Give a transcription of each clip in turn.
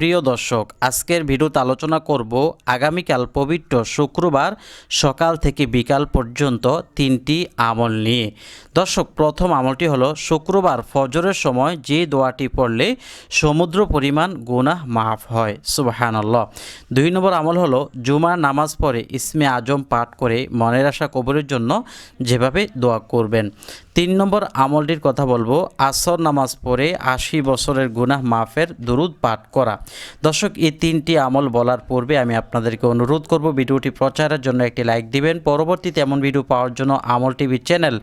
প্রিয় দর্শক, আজকের ভিডিওতে আলোচনা করব আগামীকাল পবিত্র শুক্রবার সকাল থেকে বিকাল পর্যন্ত তিনটি আমল নিয়ে। দর্শক, প্রথম আমলটি হলো শুক্রবার ফজরের সময় যে দোয়াটি পড়লে সমুদ্র পরিমাণ গুনাহ মাফ হয়। সুবাহানল্লাহ। দুই নম্বর আমল হলো জুমার নামাজ পড়ে ইসমে আজম পাঠ করে মনের আশা কবরের জন্য যেভাবে দোয়া করবেন। তিন নম্বর আমলটির কথা বলব, আসর নামাজ পড়ে আশি বছরের গুনাহ মাফের দুরুদ পাঠ করা। দর্শক, এই তিনটি আমল বলার পূর্বে আমি আপনাদেরকে অনুরোধ করব ভিডিওটি প্রচারের জন্য একটি লাইক দিবেন। পরবর্তীতে এমন ভিডিও পাওয়ার জন্য আমল টিভি চ্যানেল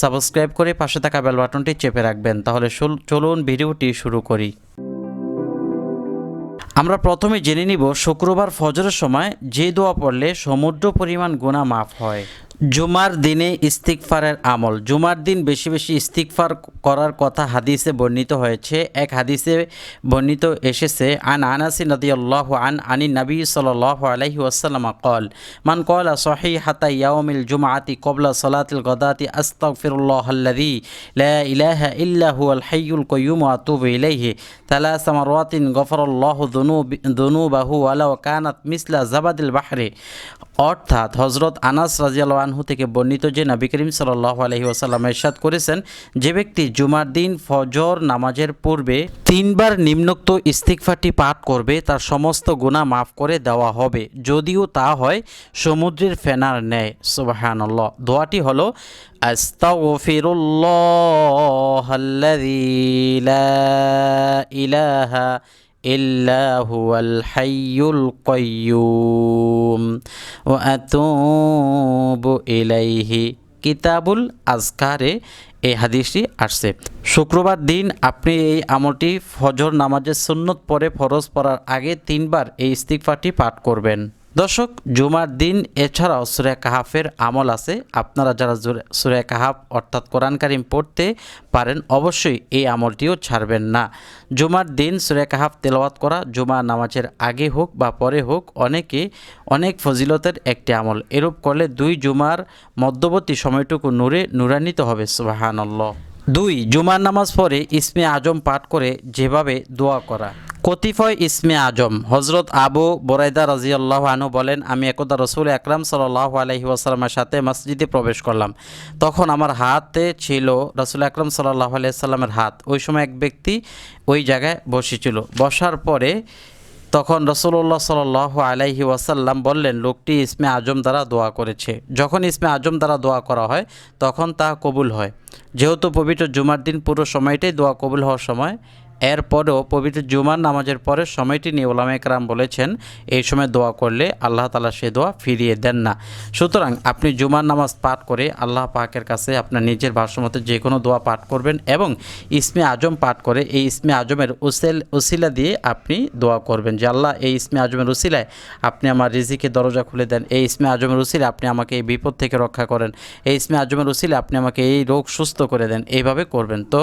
সাবস্ক্রাইব করে পাশে থাকা বেল বাটনটি চেপে রাখবেন। তাহলে চলুন ভিডিওটি শুরু করি। আমরা প্রথমে জেনে নিব, শুক্রবার ফজরের সময় যে দোয়া পড়লে সমুদ্র পরিমাণ গুণা মাফ হয়। জুমার দিনে ইস্তিকফারের আমল। জুমার দিন বেশি বেশি ইস্তিকফার করার কথা হাদিসে বর্ণিত হয়েছে। এক হাদিসে বর্ণিত এসেছে, আন আনাসি নদী আল্লাহ আন আনি নবী সাল আলহি ওসালাম কল মান কল সহি হাতা ইয়াউমিল জুমাতি কবলা সলাতিল গদাতি আস্তক ফিরুল্লাহ্লাদি ইলাহ ইল্লাহু আল হাইউল কয়ুম আতুব ইলাইহি তালা সামারওয়াতিন গফরুল্লাহ দুনু দুনু বাহু আলা কানাত মিসলা জাবাদিল বাহরে। অর্থাৎ হজরত আনাস রাজিয়াল আনহু থেকে বর্ণিত যে নবী করিম সাল্লাহ আলহি ওসাল্লাম এরশাদ করেছেন, যে ব্যক্তি জুমার দিন ফজর নামাজের পূর্বে তিনবার নিম্নোক্ত ইস্তিকফারটি পাঠ করবে, তার সমস্ত গুণা মাফ করে দেওয়া হবে। যদিও তা হয় সমুদ্রের ফেনার ন্যায়। সুবাহানল্লাহ। দোয়াটি হলো, আস্তাগফিরুল্লাহ আল্লাযী লা ইলাহা إلا هو الحي القيوم وأتوب إليه কিতাবুল আজকারে এই হাদিসটি আসছে শুক্রবার দিন আপনি এই আমলটি ফজর নামাজের সুন্নত পরে ফরজ পড়ার আগে তিনবার এই ইস্তিকফারটি পাঠ করবেন দর্শক, জুমার দিন এছাড়াও সুরে কাহাফের আমল আছে। আপনারা যারা সুরে কাহাফ অর্থাৎ কোরআন কারিম পড়তে পারেন, অবশ্যই এই আমলটিও ছাড়বেন না। জুমার দিন সুরে কাহাফ তেলাওয়াত করা জুমা নামাজের আগে হোক বা পরে হোক, অনেকে অনেক ফজিলতের একটি আমল। এরূপ করলে দুই জুমার মধ্যবর্তী সময়টুকু নূরে নূরান্বিত হবে, সুবাহানল্লাহ। দুই, জুমার নামাজ পরে ইসমে আজম পাঠ করে যেভাবে দোয়া করা। কতিপয় ইসমে আজম হজরত আবু বরাইদা রাজিয়াল্লাহ আনু বলেন, আমি একদা রসুল আকরাম সাল্লাহ আলহি ওয়াসাল্লামের সাথে মসজিদে প্রবেশ করলাম। তখন আমার হাতে ছিল রসুল আকরাম সাল্লাহ আলাইসাল্লামের হাত। ওই সময় এক ব্যক্তি ওই জায়গায় বসেছিল। বসার পরে তখন রসুল্লাহ সাল আলাইহি ওয়াসাল্লাম বললেন, লোকটি ইসমে আজম দ্বারা দোয়া করেছে। যখন ইসমে আজম দ্বারা দোয়া করা হয়, তখন তা কবুল হয়। যেহেতু পবিত্র জুমার দিন পুরো সময়টাই দোয়া কবুল হওয়ার সময় এরপরেও পবিত্র জুমার নামাজের পরে সময়টি নিয়ে ওলামা একরাম বলেছেন, এই সময় দোয়া করলে আল্লাহ তালা সে দোয়া ফিরিয়ে দেন না। সুতরাং আপনি জুমার নামাজ পাঠ করে আল্লাহ পাকের কাছে আপনার নিজের ভাষ্যমতে যে কোনো দোয়া পাঠ করবেন এবং ইসমে আজম পাঠ করে এই ইসমে আজমের উসেল উসিলা দিয়ে আপনি দোয়া করবেন যে, আল্লাহ, এই ইসমে আজমের উসিলায় আপনি আমার রিজিকে দরজা খুলে দেন। এই ইসমে আজমের উসিলে আপনি আমাকে এই বিপদ থেকে রক্ষা করেন। এই ইসমে আজমের উসিলে আপনি আমাকে এই রোগ সুস্থ করে দেন। এইভাবে করবেন। তো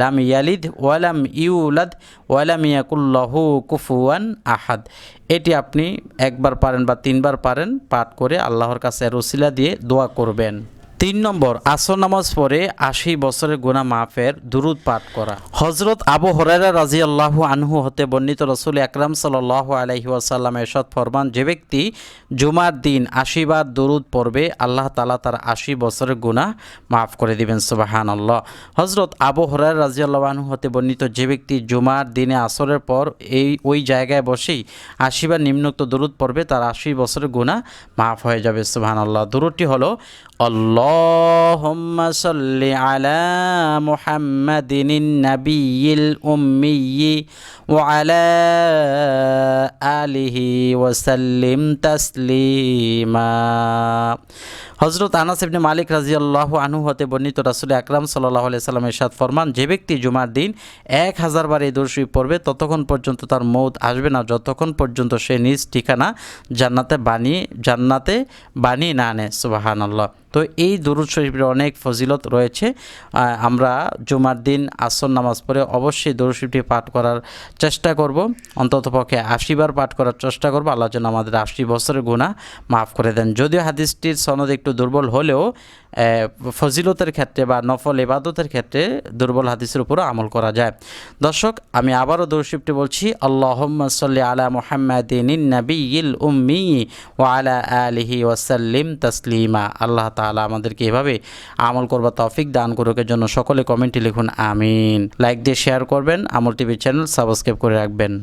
লাম ইয়ালিদ ওয়ালাম ইউলাদ ওয়ালাম ইয়াকুল্লাহু কুফুয়ান আহাদ। এটি আপনি একবার পারেন বা তিনবার পারেন, পাঠ করে আল্লাহর কাছে রসিলা দিয়ে দোয়া করবেন। তিন নম্বর, আসর নামাজ পরে আশি বছরের গুণা মাফের দুরুদ পাঠ করা। হজরত আবু হরাইরা রাজি আল্লাহ আনহু হতে বর্ণিত রসুল আকরাম সাল আলহি ওয়াসাল্লাম এরশাদ ফরমান, যে ব্যক্তি জুমার দিন আশি বার দুরুদ পড়বে, আল্লাহ তালা তার আশি বছরের গুণা মাফ করে দিবেন সুবাহান আল্লাহ হজরত আবু হরাই রাজি আল্লাহ আনহু হতে বর্ণিত যে ব্যক্তি জুমার দিনে আসরের পর এই, ওই জায়গায় বসেই আশি বার নিম্নোক্ত দুরুদ পড়বে, তার আশি বছরের গুণা মাফ হয়ে যাবে সুবাহান আল্লাহ দুরুদটি হলো اللهم صل على محمد النبي الأمي وعلى آله وسلم تسليما হজরত আনাস ইবনে মালিক রাজিয়াল্লাহ আনহু হতে বর্ণিত রাসুল আকরাম সাল্লাহ আলিয়া সাল্লাম এরশাদ ফরমান যে ব্যক্তি জুমার দিন এক হাজার বার এই দর্শী পড়বে ততক্ষণ পর্যন্ত তার মৌত আসবে না যতক্ষণ পর্যন্ত সে নিজ ঠিকানা জান্নাতে বানিয়ে জান্নাতে বানিয়ে না আনে সুবাহান আল্লাহ তো এই দরুদ শরীফের অনেক ফজিলত রয়েছে। আমরা জুমার দিন আসর নামাজ পড়ে অবশ্যই দরুদ শরীফটি পাঠ করার চেষ্টা করব। অন্ততপক্ষে আশি বার পাঠ করার চেষ্টা করব। আল্লাহ যেন আমাদের আশি বছরের গুণা মাফ করে দেন। যদিও হাদিসটির সনদ একটু দুর্বল হলেও ফজিলতের ক্ষেত্রে বা নফল ইবাদতের ক্ষেত্রে দুর্বল হাদিসের উপরও আমল করা যায়। দর্শক, আমি আবারও দর্শিপটি বলছি আল্লাহ সাল্লি আলা মোহাম্মদিন নবীল উম্মি ও আলা আলিহি ওয়াসাল্লিম তসলিমা। আল্লাহ তাআলা আমাদেরকে এভাবে আমল করবার তৌফিক দান করুকের জন্য সকলে কমেন্টে লিখুন, আমিন। লাইক দিয়ে শেয়ার করবেন, আমল টিভি চ্যানেল সাবস্ক্রাইব করে রাখবেন।